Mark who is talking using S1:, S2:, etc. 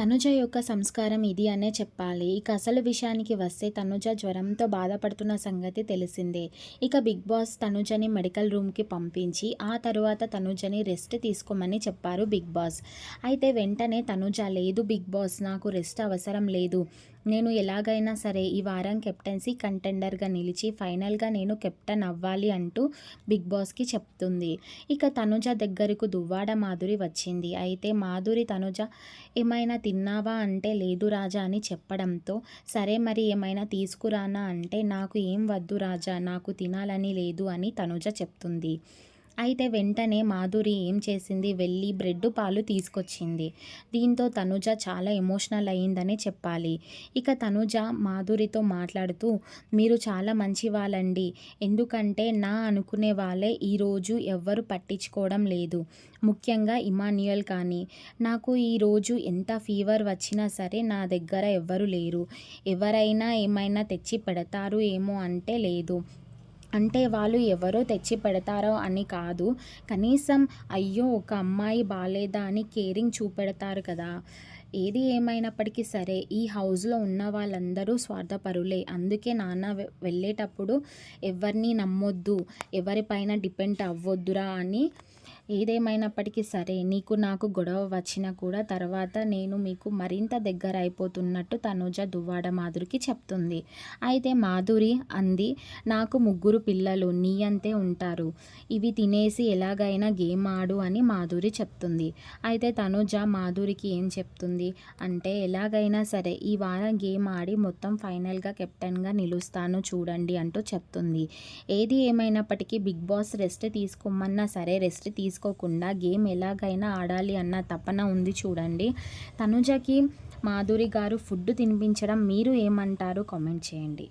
S1: తనుజ యొక్క సంస్కారం ఇది అనే చెప్పాలి. ఇక అసలు విషయానికి వస్తే తనుజ జ్వరంతో బాధపడుతున్న సంగతి తెలిసిందే. ఇక బిగ్ బాస్ తనుజని మెడికల్ రూమ్‌కి పంపించి ఆ తరువాత తనుజని రెస్ట్ తీసుకోమని చెప్పారు బిగ్ బాస్. అయితే వెంటనే తనుజ లేదు బిగ్ బాస్ నాకు రెస్ట్ అవసరం లేదు. నేను ఎలాగైనా సరే ఈ వారం కెప్టెన్సీ కంటెండర్‌గా నిలిచి ఫైనల్‌గా నేను కెప్టెన్ అవ్వాలి అంటూ బిగ్ బాస్‌కి చెప్తుంది. ఇక తనుజ దగ్గరకు దువ్వాడ మాధురి వచ్చింది. అయితే మాధురి తనుజ ఏమైనా తిన్నావా అంటే లేదు రాజా అని చెప్పడంతో సరే మరి ఏమైనా తీసుకురానా అంటే నాకు ఏం వద్దు రాజా నాకు తినాలని లేదు అని తనుజ చెప్తుంది. అయితే వెంటనే మాధురి ఏం చేసింది వెళ్ళి బ్రెడ్ పాలు తీసుకొచ్చింది. దీంతో తనుజ చాలా ఎమోషనల్ అయిందనే చెప్పాలి. ఇక తనుజ మాధురితో మాట్లాడుతూ మీరు చాలా మంచి వాళ్ళండి ఎందుకంటే నా అనుకునే వాళ్ళే ఈరోజు ఎవ్వరు పట్టించుకోవడం లేదు. ముఖ్యంగా ఇమాన్యుయల్ కానీ. నాకు ఈరోజు ఎంత ఫీవర్ వచ్చినా సరే నా దగ్గర ఎవ్వరు లేరు. ఎవరైనా ఏమైనా తెచ్చి పెడతారు ఏమో అంటే లేదు. అంటే వాళ్ళు ఎవరో తెచ్చి పెడతారో అని కాదు. కనీసం అయ్యో ఒక అమ్మాయి బాగాలేదా అని కేరింగ్ చూపెడతారు కదా! ఏది ఏమైనప్పటికీ సరే ఈ హౌస్‌లో ఉన్న వాళ్ళందరూ స్వార్థపరులే. అందుకే నాన్న వెళ్ళేటప్పుడు ఎవరిని నమ్మొద్దు. ఎవరిపైన డిపెండ్ అవ్వొద్దురా అని ఏదేమైనప్పటికీ సరే నీకు నాకు గొడవ వచ్చినా కూడా తర్వాత నేను మీకు మరింత దగ్గర అయిపోతున్నట్టు తనుజ దువ్వాడ మాధురికి చెప్తుంది. అయితే మాధురి అంది నాకు ముగ్గురు పిల్లలు నీ అంతే ఉంటారు. ఇవి తినేసి ఎలాగైనా గేమ్ ఆడు అని మాధురి చెప్తుంది. అయితే తనుజ మాధురికి ఏం చెప్తుంది అంటే ఎలాగైనా సరే ఈ వారం గేమ్ ఆడి మొత్తం ఫైనల్‌గా కెప్టెన్‌గా నిలుస్తాను చూడండి అంటూ చెప్తుంది. ఏది ఏమైనప్పటికీ బిగ్ బాస్ రెస్ట్ తీసుకోమన్నా సరే రెస్ట్ తీసుకోకుండా గేమ్ ఎలాగైనా ఆడాలి అన్న తపన ఉంది చూడండి. తనుజకి మాధురి గారు ఫుడ్ తినిపించడం మీరు ఏమంటారు కామెంట్ చేయండి.